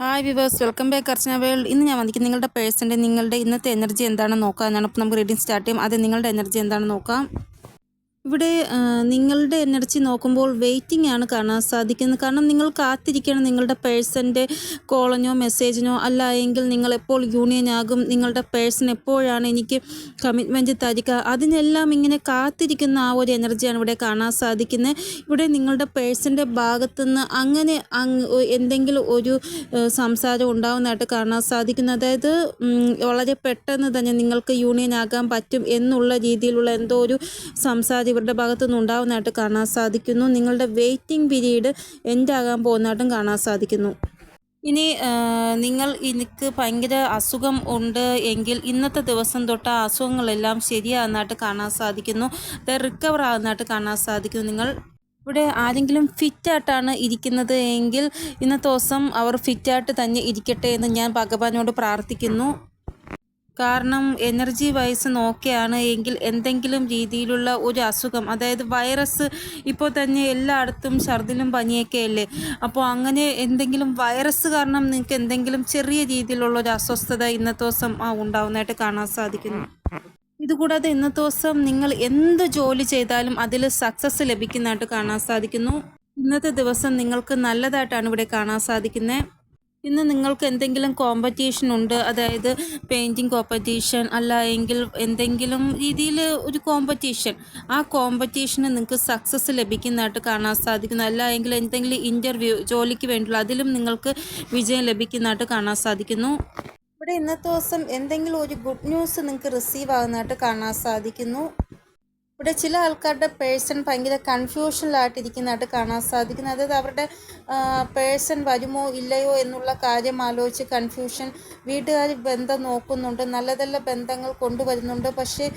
Hi viewers welcome back Archana world ഇന്ന് ഞാൻ വന്നിരിക്കും നിങ്ങളുടെ പേഴ്സന്റെ നിങ്ങളുടെ ഇന്നത്തെ എനർജി എന്താണെന്ന് നോക്കാമെന്നാണ് അപ്പോൾ നമുക്ക് റീഡിങ് സ്റ്റാർട്ട് ചെയ്യും. അത് നിങ്ങളുടെ എനർജി എന്താണെന്ന് നോക്കാം. ഇവിടെ നിങ്ങളുടെ എനർജി നോക്കുമ്പോൾ വെയിറ്റിംഗ് ആണ് കാണാൻ സാധിക്കുന്നത്. കാരണം നിങ്ങൾ കാത്തിരിക്കണം. നിങ്ങളുടെ പേഴ്സന്റെ കോളനോ മെസ്സേജിനോ അല്ല എങ്കിൽ നിങ്ങൾ എപ്പോൾ യൂണിയൻ ആകും നിങ്ങളുടെ പേഴ്സൺ എപ്പോഴാണ് എനിക്ക് കമ്മിറ്റ്മെന്റ് തരിക. അതിനെല്ലാം ഇങ്ങനെ കാത്തിരിക്കുന്ന ആ ഒരു എനർജിയാണ് ഇവിടെ കാണാൻ സാധിക്കുന്നത്. ഇവിടെ നിങ്ങളുടെ പേഴ്സന്റെ ഭാഗത്തുനിന്ന് അങ്ങനെ എന്തെങ്കിലും ഒരു സംസാരം ഉണ്ടാവുന്നതായിട്ട് കാണാൻ സാധിക്കുന്നു. അതായത് വളരെ പെട്ടെന്ന് തന്നെ നിങ്ങൾക്ക് യൂണിയൻ ആകാൻ പറ്റും എന്നുള്ള രീതിയിലുള്ള എന്തോ ഒരു സംസാരം ഇവരുടെ ഭാഗത്തുനിന്ന് ഉണ്ടാവുന്നതായിട്ട് കാണാൻ സാധിക്കുന്നു. നിങ്ങളുടെ വെയിറ്റിംഗ് പീരീഡ് എൻഡ് ആകാൻ പോകുന്നതായിട്ടും കാണാൻ സാധിക്കുന്നു. ഇനി നിങ്ങൾ എനിക്ക് ഭയങ്കര അസുഖം ഉണ്ട് എങ്കിൽ ഇന്നത്തെ ദിവസം തൊട്ട് ആ അസുഖങ്ങളെല്ലാം ശരിയാകുന്നതായിട്ട് കാണാൻ സാധിക്കുന്നു. റിക്കവർ ആകുന്നതായിട്ട് കാണാൻ സാധിക്കുന്നു. നിങ്ങൾ ഇവിടെ ആരെങ്കിലും ഫിറ്റായിട്ടാണ് ഇരിക്കുന്നത് എങ്കിൽ ഇന്നത്തെ ദിവസം അവർ ഫിറ്റായിട്ട് തന്നെ ഇരിക്കട്ടെ എന്ന് ഞാൻ ഭഗവാനോട് പ്രാർത്ഥിക്കുന്നു. കാരണം എനർജി വൈസ് നോക്കുകയാണ് എങ്കിൽ എന്തെങ്കിലും രീതിയിലുള്ള ഒരു അസുഖം അതായത് വൈറസ് ഇപ്പോൾ തന്നെ എല്ലായിടത്തും ഛർദിലും പനിയൊക്കെ അല്ലേ? അപ്പോൾ അങ്ങനെ എന്തെങ്കിലും വൈറസ് കാരണം നിങ്ങൾക്ക് എന്തെങ്കിലും ചെറിയ രീതിയിലുള്ള ഒരു അസ്വസ്ഥത ഇന്നത്തെ ദിവസം ഉണ്ടാവുന്നതായിട്ട് കാണാൻ സാധിക്കുന്നു. ഇതുകൂടാതെ ഇന്നത്തെ ദിവസം നിങ്ങൾ എന്ത് ജോലി ചെയ്താലും അതിൽ സക്സസ് ലഭിക്കുന്നതായിട്ട് കാണാൻ സാധിക്കുന്നു. ഇന്നത്തെ ദിവസം നിങ്ങൾക്ക് നല്ലതായിട്ടാണ് ഇവിടെ കാണാൻ സാധിക്കുന്നത് ഇന്ന് നിങ്ങൾക്ക് എന്തെങ്കിലും കോമ്പറ്റീഷൻ ഉണ്ട് അതായത് പെയിന്റിങ് കോമ്പറ്റീഷൻ അല്ല എങ്കിൽ എന്തെങ്കിലും രീതിയിൽ ഒരു കോമ്പറ്റീഷൻ ആ കോമ്പറ്റീഷന് നിങ്ങൾക്ക് സക്സസ് ലഭിക്കുന്നതായിട്ട് കാണാൻ സാധിക്കുന്നു. അല്ല എങ്കിൽ എന്തെങ്കിലും ഇന്റർവ്യൂ ജോലിക്ക് വേണ്ടിയുള്ള അതിലും നിങ്ങൾക്ക് വിജയം ലഭിക്കുന്നതായിട്ട് കാണാൻ സാധിക്കുന്നു. ഇവിടെ ഇന്നത്തെ ദിവസം എന്തെങ്കിലും ഒരു ഗുഡ് ന്യൂസ് നിങ്ങൾക്ക് റിസീവ് ആകുന്നതായിട്ട് കാണാൻ സാധിക്കുന്നു. ഇവിടെ ചില ആൾക്കാരുടെ പേഴ്സൺ ഭയങ്കര കൺഫ്യൂഷനിലായിട്ടിരിക്കുന്നതായിട്ട് കാണാൻ സാധിക്കുന്നു. അതായത് അവരുടെ പേഴ്സൺ വരുമോ ഇല്ലയോ എന്നുള്ള കാര്യം ആലോചിച്ച് കൺഫ്യൂഷൻ വീട്ടുകാർ ബന്ധം നോക്കുന്നുണ്ട് നല്ല നല്ല ബന്ധങ്ങൾ കൊണ്ടുവരുന്നുണ്ട്. പക്ഷേ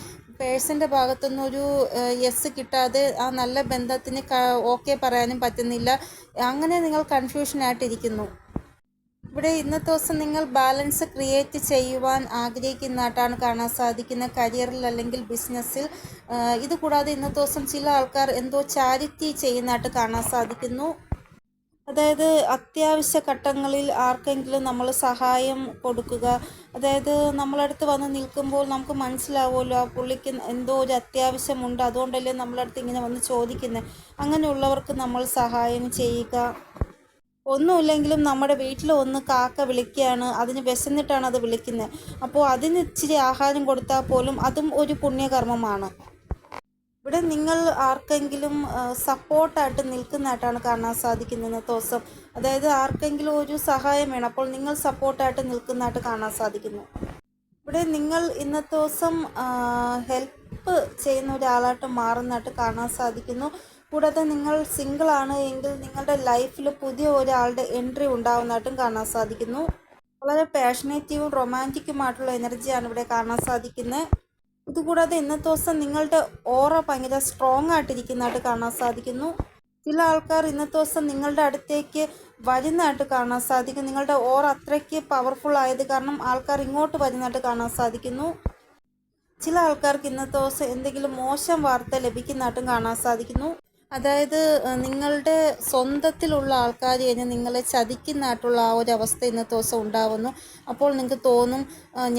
പേഴ്സന്റെ ഭാഗത്തുനിന്നൊരു യെസ് കിട്ടാതെ ആ നല്ല ബന്ധത്തിന് ഓക്കെ പറയാനും പറ്റുന്നില്ല. അങ്ങനെ നിങ്ങൾ കൺഫ്യൂഷനായിട്ടിരിക്കുന്നു. ഇവിടെ ഇന്നത്തെ ദിവസം നിങ്ങൾ ബാലൻസ് ക്രിയേറ്റ് ചെയ്യുവാൻ ആഗ്രഹിക്കുന്നതായിട്ടാണ് കാണാൻ സാധിക്കുന്നത് കരിയറിൽ അല്ലെങ്കിൽ ബിസിനസ്സിൽ. ഇത് കൂടാതെ ഇന്നത്തെ ദിവസം ചില ആൾക്കാർ എന്തോ ചാരിറ്റി ചെയ്യുന്നതായിട്ട് കാണാൻ സാധിക്കുന്നു. അതായത് അത്യാവശ്യ ഘട്ടങ്ങളിൽ ആർക്കെങ്കിലും നമ്മൾ സഹായം കൊടുക്കുക. അതായത് നമ്മളടുത്ത് വന്ന് നിൽക്കുമ്പോൾ നമുക്ക് മനസ്സിലാവുമല്ലോ ആ പുള്ളിക്ക് എന്തോ ഒരു അത്യാവശ്യമുണ്ട്. അതുകൊണ്ടല്ലേ നമ്മളടുത്ത് ഇങ്ങനെ വന്ന് ചോദിക്കുന്നത് അങ്ങനെയുള്ളവർക്ക് നമ്മൾ സഹായം ചെയ്യുക. ഒന്നുമില്ലെങ്കിലും നമ്മുടെ വീട്ടിൽ ഒന്ന് കാക്ക വിളിക്കുകയാണ് അതിന് വിശന്നിട്ടാണ് അത് വിളിക്കുന്നത് അപ്പോൾ അതിന് ഇച്ചിരി ആഹാരം കൊടുത്താൽ പോലും അതും ഒരു പുണ്യകർമ്മമാണ്. ഇവിടെ നിങ്ങൾ ആർക്കെങ്കിലും സപ്പോർട്ടായിട്ട് നിൽക്കുന്നതായിട്ടാണ് കാണാൻ സാധിക്കുന്നത് ദിവസം അതായത് ആർക്കെങ്കിലും ഒരു സഹായം വേണം അപ്പോൾ നിങ്ങൾ സപ്പോർട്ടായിട്ട് നിൽക്കുന്നതായിട്ട് കാണാൻ സാധിക്കുന്നു. ഇവിടെ നിങ്ങൾ ഇന്നത്തെ ദിവസം ഹെൽപ്പ് ചെയ്യുന്ന ഒരാളായിട്ട് മാറുന്നതായിട്ട് കാണാൻ സാധിക്കുന്നു. കൂടാതെ നിങ്ങൾ സിംഗിൾ ആണ് എങ്കിൽ നിങ്ങളുടെ ലൈഫിൽ പുതിയ ഒരാളുടെ എൻട്രി ഉണ്ടാവുന്നതായിട്ടും കാണാൻ സാധിക്കുന്നു. വളരെ പാഷനേറ്റീവും റൊമാന്റിക്കുമായിട്ടുള്ള എനർജിയാണ് ഇവിടെ കാണാൻ സാധിക്കുന്നത്. ഇതുകൂടാതെ ഇന്നത്തെ ദിവസം നിങ്ങളുടെ ഓറ ഭയങ്കര സ്ട്രോങ് ആയിട്ടിരിക്കുന്നതായിട്ട് കാണാൻ സാധിക്കുന്നു. ചില ആൾക്കാർ ഇന്നത്തെ ദിവസം നിങ്ങളുടെ അടുത്തേക്ക് വരുന്നതായിട്ട് കാണാൻ സാധിക്കും. നിങ്ങളുടെ ഓർ അത്രയ്ക്ക് പവർഫുൾ ആയത് കാരണം ആൾക്കാർ ഇങ്ങോട്ട് വരുന്നതായിട്ട് കാണാൻ സാധിക്കുന്നു. ചില ആൾക്കാർക്ക് ഇന്നത്തെ ദിവസം എന്തെങ്കിലും മോശം വാർത്ത ലഭിക്കുന്നതായിട്ടും കാണാൻ സാധിക്കുന്നു. അതായത് നിങ്ങളുടെ സ്വന്തത്തിലുള്ള ആൾക്കാർ കഴിഞ്ഞ് നിങ്ങളെ ചതിക്കുന്നതായിട്ടുള്ള ആ ഒരു അവസ്ഥ ഇന്നത്തെ ദിവസം ഉണ്ടാവുന്നു. അപ്പോൾ നിങ്ങൾക്ക് തോന്നും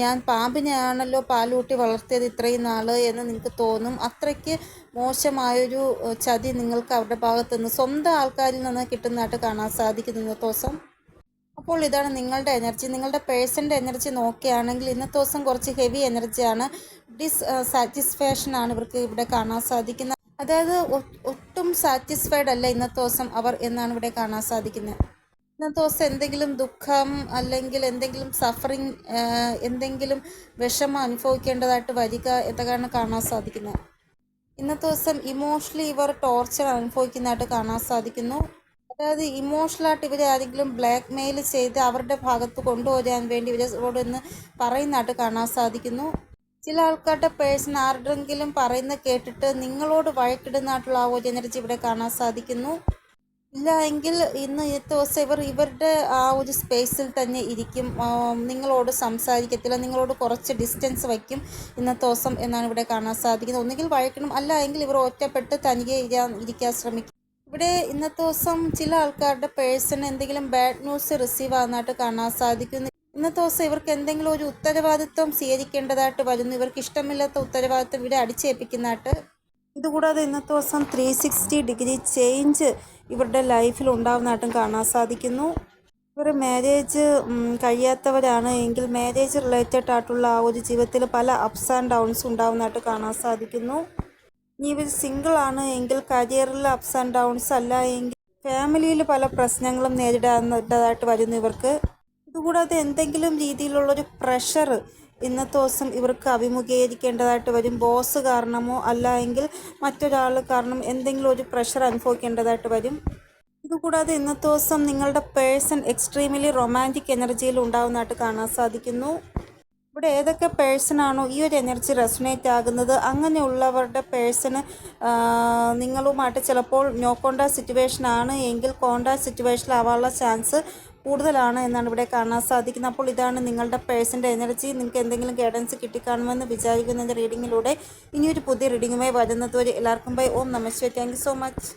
ഞാൻ പാമ്പിനെയാണല്ലോ പാലൂട്ടി വളർത്തിയത് ഇത്രയും നാൾ എന്ന് നിങ്ങൾക്ക് തോന്നും. അത്രയ്ക്ക് മോശമായൊരു ചതി നിങ്ങൾക്ക് അവരുടെ ഭാഗത്തു നിന്ന് സ്വന്തം ആൾക്കാരിൽ നിന്ന് കിട്ടുന്നതായിട്ട് കാണാൻ സാധിക്കുന്നു ഇന്നത്തെ ദിവസം. അപ്പോൾ ഇതാണ് നിങ്ങളുടെ എനർജി. നിങ്ങളുടെ പേഴ്സന്റെ എനർജി നോക്കുകയാണെങ്കിൽ ഇന്നത്തെ ദിവസം കുറച്ച് ഹെവി എനർജിയാണ്. ഡിസ് സാറ്റിസ്ഫാക്ഷൻ ആണ് ഇവർക്ക് ഇവിടെ കാണാൻ സാധിക്കുന്നത്. അതായത് ഒട്ടും സാറ്റിസ്ഫൈഡ് അല്ല ഇന്നത്തെ ദിവസം അവർ എന്നാണ് ഇവിടെ കാണാൻ സാധിക്കുന്നത്. ഇന്നത്തെ ദിവസം എന്തെങ്കിലും ദുഃഖം അല്ലെങ്കിൽ എന്തെങ്കിലും സഫറിങ് എന്തെങ്കിലും വിഷമം അനുഭവിക്കേണ്ടതായിട്ട് വരിക എന്നൊക്കെയാണ് കാണാൻ സാധിക്കുന്നത്. ഇന്നത്തെ ദിവസം ഇമോഷണലി ഇവർ ടോർച്ചർ അനുഭവിക്കുന്നതായിട്ട് കാണാൻ സാധിക്കുന്നു. അതായത് ഇമോഷണലായിട്ട് ഇവരെ ആരെങ്കിലും ബ്ലാക്ക് മെയിൽ ചെയ്ത് അവരുടെ ഭാഗത്ത് കൊണ്ടുവരാൻ വേണ്ടി ഇവരോട് എന്ന് പറയുന്നതായിട്ട് കാണാൻ സാധിക്കുന്നു. ചില ആൾക്കാരുടെ പേഴ്സൺ ആരുടെങ്കിലും പറയുന്നത് കേട്ടിട്ട് നിങ്ങളോട് വഴക്കിടുന്നതായിട്ടുള്ള ആ ഒരു എനർജി ഇവിടെ കാണാൻ സാധിക്കുന്നു. ഇല്ല എങ്കിൽ ഇന്ന് ഇന്നത്തെ ദിവസം ഇവർ ഇവരുടെ ആ ഒരു സ്പേസിൽ തന്നെ ഇരിക്കും. നിങ്ങളോട് സംസാരിക്കത്തില്ല. നിങ്ങളോട് കുറച്ച് ഡിസ്റ്റൻസ് വയ്ക്കും ഇന്നത്തെ ദിവസം എന്നാണ് ഇവിടെ കാണാൻ സാധിക്കുന്നത്. ഒന്നുകിൽ വഴക്കണം അല്ല എങ്കിൽ ഇവർ ഒറ്റപ്പെട്ട് തനിയെ ഇരിക്കാൻ ശ്രമിക്കും. ഇവിടെ ഇന്നത്തെ ദിവസം ചില ആൾക്കാരുടെ പേഴ്സൺ എന്തെങ്കിലും ബാഡ് ന്യൂസ് റിസീവ് ആകുന്നതായിട്ട് കാണാൻ സാധിക്കുന്നു. ഇന്നത്തെ ദിവസം ഇവർക്ക് എന്തെങ്കിലും ഒരു ഉത്തരവാദിത്വം സ്വീകരിക്കേണ്ടതായിട്ട് വരുന്നു. ഇവർക്ക് ഇഷ്ടമില്ലാത്ത ഉത്തരവാദിത്വം ഇവിടെ അടിച്ചേൽപ്പിക്കുന്നതായിട്ട്. ഇതുകൂടാതെ ഇന്നത്തെ ദിവസം ത്രീ സിക്സ്റ്റി ഡിഗ്രി ചേഞ്ച് ഇവരുടെ ലൈഫിൽ ഉണ്ടാവുന്നതായിട്ടും കാണാൻ സാധിക്കുന്നു. ഇവർ മാരേജ് കഴിയാത്തവരാണ് എങ്കിൽ മാരേജ് റിലേറ്റഡ് ആയിട്ടുള്ള ആ ഒരു ജീവിതത്തിൽ പല അപ്സ് ആൻഡ് ഡൗൺസ് ഉണ്ടാവുന്നതായിട്ട് കാണാൻ സാധിക്കുന്നു. ഇനി ഇവർ സിംഗിൾ ആണ് എങ്കിൽ കരിയറിൽ അപ്സ് ആൻഡ് ഡൗൺസ് അല്ല എങ്കിൽ ഫാമിലിയിൽ പല പ്രശ്നങ്ങളും നേരിടേണ്ടതായിട്ട് വരുന്നു ഇവർക്ക്. ഇതുകൂടാതെ എന്തെങ്കിലും രീതിയിലുള്ളൊരു പ്രഷർ ഇന്നത്തെ ദിവസം ഇവർക്ക് അഭിമുഖീകരിക്കേണ്ടതായിട്ട് വരും. ബോസ് കാരണമോ അല്ല എങ്കിൽ മറ്റൊരാൾ കാരണം എന്തെങ്കിലും ഒരു പ്രഷർ അനുഭവിക്കേണ്ടതായിട്ട് വരും. ഇതുകൂടാതെ ഇന്നത്തെ ദിവസം നിങ്ങളുടെ പേഴ്സൺ എക്സ്ട്രീംലി റൊമാന്റിക് എനർജിയിൽ ഉണ്ടാകുന്നതായിട്ട് കാണാൻ സാധിക്കുന്നു. ഇവിടെ ഏതൊക്കെ പേഴ്സണാണോ ഈ ഒരു എനർജി റെസൊനേറ്റ് ആകുന്നത്? അങ്ങനെയുള്ളവരുടെ പേഴ്സണ് നിങ്ങളുമായിട്ട് ചിലപ്പോൾ നോ കോണ്ടാക്ട് സിറ്റുവേഷൻ ആണ്. എങ്കിൽ കോണ്ടാക്ട് സിറ്റുവേഷനിലാവാനുള്ള ചാൻസ് കൂടുതലാണ് എന്നാണ് ഇവിടെ കാണാൻ സാധിക്കുന്നത്. അപ്പോൾ ഇതാണ് നിങ്ങളുടെ പേഴ്സന്റെ എനർജി. നിങ്ങൾക്ക് എന്തെങ്കിലും ഗൈഡൻസ് കിട്ടിക്കാണുമെന്ന് വിചാരിക്കുന്നതിന്റെ റീഡിങ്ങിലൂടെ ഇനിയൊരു പുതിയ റീഡിങ്ങുമായി വരുന്നതുവരെ എല്ലാവർക്കും ബൈ ഓം നമസ്തേ താങ്ക് സോ മച്ച്